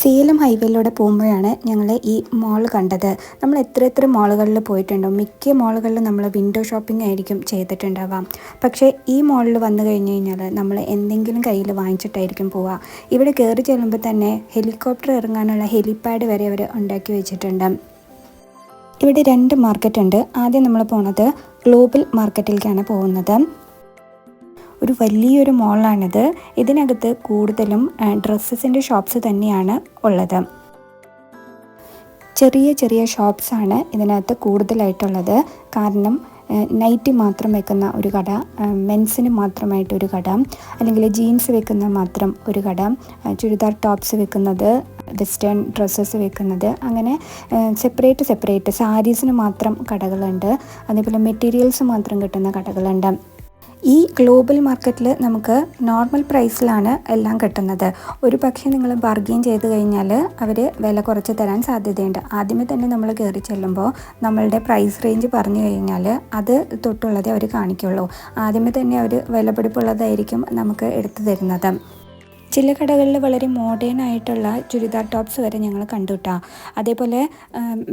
സേലം ഹൈവേയിലൂടെ പോകുമ്പോഴാണ് ഞങ്ങൾ ഈ മോൾ കണ്ടത്. നമ്മൾ എത്ര എത്ര മോളുകളിൽ പോയിട്ടുണ്ടോ മിക്ക മോളുകളിലും നമ്മൾ വിൻഡോ ഷോപ്പിംഗ് ആയിരിക്കും ചെയ്തിട്ടുണ്ടാവാം പക്ഷേ ഈ മോളിൽ വന്നു കഴിഞ്ഞ് കഴിഞ്ഞാൽ നമ്മൾ എന്തെങ്കിലും കയ്യിൽ വാങ്ങിച്ചിട്ടായിരിക്കും പോവുക. ഇവിടെ കയറി ചെല്ലുമ്പോൾ തന്നെ ഹെലികോപ്റ്റർ ഇറങ്ങാനുള്ള ഹെലിപാഡ് വരെ അവർ ഉണ്ടാക്കി വെച്ചിട്ടുണ്ട്. ഇവിടെ രണ്ട് മാർക്കറ്റ് ഉണ്ട്. ആദ്യം നമ്മൾ പോണത് ഗ്ലോബൽ മാർക്കറ്റിലേക്കാണ് പോകുന്നത്. ഒരു വലിയൊരു മോളാണിത് ഇതിനകത്ത് കൂടുതലും ഡ്രസ്സസിന്റെ ഷോപ്സ് തന്നെയാണ് ഉള്ളത്. ചെറിയ ചെറിയ ഷോപ്സാണ് ഇതിനകത്ത് കൂടുതലായിട്ടുള്ളത്. കാരണം നൈറ്റി മാത്രം വെക്കുന്ന ഒരു കട മെൻസിന് മാത്രമായിട്ട് ഒരു കട അല്ലെങ്കിൽ ജീൻസ് വെക്കുന്ന മാത്രം ഒരു കട ചുരിദാർ ടോപ്സ് വെക്കുന്നത് വെസ്റ്റേൺ ഡ്രസ്സസ് വെക്കുന്നത് അങ്ങനെ സെപ്പറേറ്റ് സെപ്പറേറ്റ് സാരീസിന് മാത്രം കടകളുണ്ട്. അതേപോലെ മെറ്റീരിയൽസ് മാത്രം കിട്ടുന്ന കടകളുണ്ട്. ഈ ഗ്ലോബൽ മാർക്കറ്റിൽ നമുക്ക് നോർമൽ പ്രൈസിലാണ് എല്ലാം കിട്ടുന്നത്. ഒരു പക്ഷേ നിങ്ങൾ ബാർഗെയിൻ ചെയ്ത് കഴിഞ്ഞാൽ അവർ വില കുറച്ച് തരാൻ സാധ്യതയുണ്ട്. ആദ്യമേ തന്നെ നമ്മൾ കയറി ചെല്ലുമ്പോൾ നമ്മളുടെ പ്രൈസ് റേഞ്ച് പറഞ്ഞു കഴിഞ്ഞാൽ അത് തൊട്ടുള്ളതേ അവർ കാണിക്കുള്ളൂ. ആദ്യമേ തന്നെ അവർ വിലപിടിപ്പുള്ളതായിരിക്കും നമുക്ക് എടുത്തു തരുന്നത്. ചില കടകളിൽ വളരെ മോഡേൺ ആയിട്ടുള്ള ചുരിദാർ ടോപ്സ് വരെ ഞങ്ങൾ കണ്ടുട്ടാ അതേപോലെ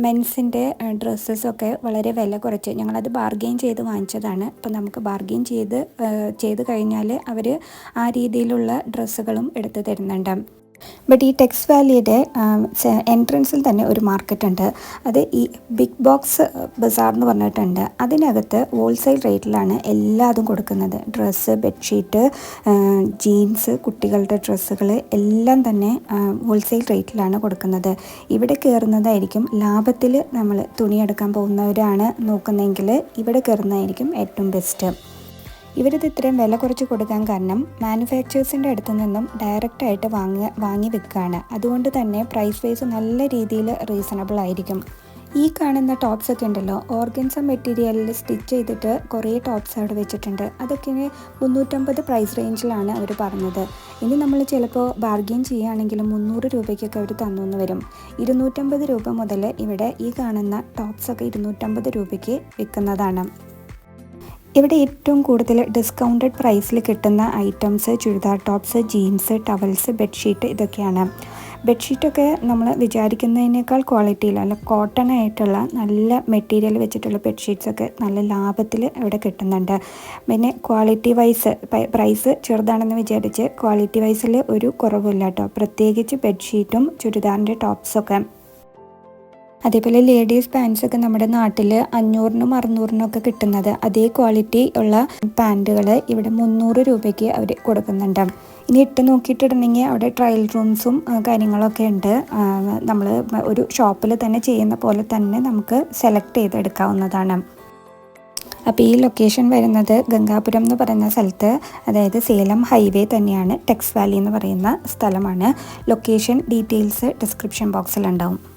മെൻസിന്റെ ഡ്രസ്സസൊക്കെ വളരെ വില കുറച്ച്. ഞങ്ങളത് ബാർഗെയിൻ ചെയ്ത് വാങ്ങിച്ചതാണ്. അപ്പോൾ നമുക്ക് ബാർഗെയിൻ ചെയ്ത് ചെയ്ത് കഴിഞ്ഞാൽ അവർ ആ രീതിയിലുള്ള ഡ്രസ്സുകളും എടുത്ത് തരുന്നുണ്ട്. ബട്ട് ഈ ടെക്സ് വാലിയുടെ എൻട്രൻസിൽ തന്നെ ഒരു മാർക്കറ്റ് ഉണ്ട് അത് ഈ ബിഗ് ബോക്സ് ബസാർ എന്ന് പറഞ്ഞിട്ടുണ്ട്. അതിനകത്ത് ഹോൾസെയിൽ റേറ്റിലാണ് എല്ലാതും കൊടുക്കുന്നത്. ഡ്രസ്സ് ബെഡ്ഷീറ്റ് ജീൻസ് കുട്ടികളുടെ ഡ്രസ്സുകൾ എല്ലാം തന്നെ ഹോൾസെയിൽ റേറ്റിലാണ് കൊടുക്കുന്നത്. ഇവിടെ കയറുന്നതായിരിക്കും ലാഭത്തിൽ നമ്മൾ തുണിയെടുക്കാൻ പോകുന്നവരാണ് നോക്കുന്നതെങ്കിൽ ഇവിടെ കയറുന്നതായിരിക്കും ഏറ്റവും ബെസ്റ്റ് ഇവരിത് ഇത്രയും വില കുറച്ച് കൊടുക്കാൻ കാരണം മാനുഫാക്ചേഴ്സിന്റെ അടുത്ത് നിന്നും ഡയറക്റ്റായിട്ട് വാങ്ങി വാങ്ങി വെക്കുകയാണ് അതുകൊണ്ട് തന്നെ പ്രൈസ് വൈസ് നല്ല രീതിയിൽ റീസണബിൾ ആയിരിക്കും. ഈ കാണുന്ന ടോപ്സ് ഒക്കെ ഉണ്ടല്ലോ ഓർഗൻസ മെറ്റീരിയലിൽ സ്റ്റിച്ച് ചെയ്തിട്ട് കുറേ ടോപ്സ് അവിടെ വെച്ചിട്ടുണ്ട്. അതൊക്കെ മുന്നൂറ്റമ്പത് പ്രൈസ് റേഞ്ചിലാണ് അവർ പറഞ്ഞത്. ഇനി നമ്മൾ ചിലപ്പോൾ ബാർഗെയിൻ ചെയ്യുകയാണെങ്കിൽ മുന്നൂറ് രൂപയ്ക്കൊക്കെ അവർ തന്നു വരും. ഇരുന്നൂറ്റമ്പത് രൂപ മുതൽ ഇവിടെ ഈ കാണുന്ന ടോപ്സൊക്കെ ഇരുന്നൂറ്റമ്പത് രൂപയ്ക്ക് വിൽക്കുന്നതാണ്. ഇവിടെ ഏറ്റവും കൂടുതൽ ഡിസ്കൗണ്ടഡ് പ്രൈസിൽ കിട്ടുന്ന items churidar tops jeans towels bedsheet ഇതൊക്കെയാണ്. ബെഡ്ഷീറ്റൊക്കെ നമ്മൾ വിചാരിക്കുന്നതിനേക്കാൾ ക്വാളിറ്റിയിൽ അല്ല കോട്ടൺ ആയിട്ടുള്ള നല്ല മെറ്റീരിയൽ വെച്ചിട്ടുള്ള ബെഡ്ഷീറ്റ്സൊക്കെ നല്ല ലാഭത്തിൽ ഇവിടെ കിട്ടുന്നുണ്ട്. പിന്നെ ക്വാളിറ്റി വൈസ് പ്രൈസ് ചെറുതാണെന്ന് വിചാരിച്ച് ക്വാളിറ്റി വൈസിൽ ഒരു കുറവില്ല കേട്ടോ പ്രത്യേകിച്ച് ബെഡ്ഷീറ്റും ചുരിദാറിന്റെ ടോപ്സൊക്കെ അതേപോലെ ലേഡീസ് പാൻസ് ഒക്കെ നമ്മുടെ നാട്ടിൽ അഞ്ഞൂറിനും അറുന്നൂറിനും ഒക്കെ കിട്ടുന്നത്. അതേ ക്വാളിറ്റി ഉള്ള പാന്റുകൾ ഇവിടെ മുന്നൂറ് രൂപയ്ക്ക് അവർ കൊടുക്കുന്നുണ്ട്. ഇനി ഇട്ട് നോക്കിയിട്ടുണ്ടെങ്കിൽ അവിടെ ട്രയൽ റൂംസും കാര്യങ്ങളൊക്കെ ഉണ്ട്. നമ്മൾ ഒരു ഷോപ്പിൽ തന്നെ ചെയ്യുന്ന പോലെ തന്നെ നമുക്ക് സെലക്ട് ചെയ്തെടുക്കാവുന്നതാണ്. അപ്പോൾ ഈ ലൊക്കേഷൻ വരുന്നത് ഗംഗാപുരം എന്ന് പറയുന്ന സ്ഥലത്ത് അതായത് സേലം ഹൈവേ തന്നെയാണ്. ടെക്സ് വാലി എന്ന് പറയുന്ന സ്ഥലമാണ്. ലൊക്കേഷൻ ഡീറ്റെയിൽസ് ഡിസ്ക്രിപ്ഷൻ ബോക്സിൽ ഉണ്ടാവും.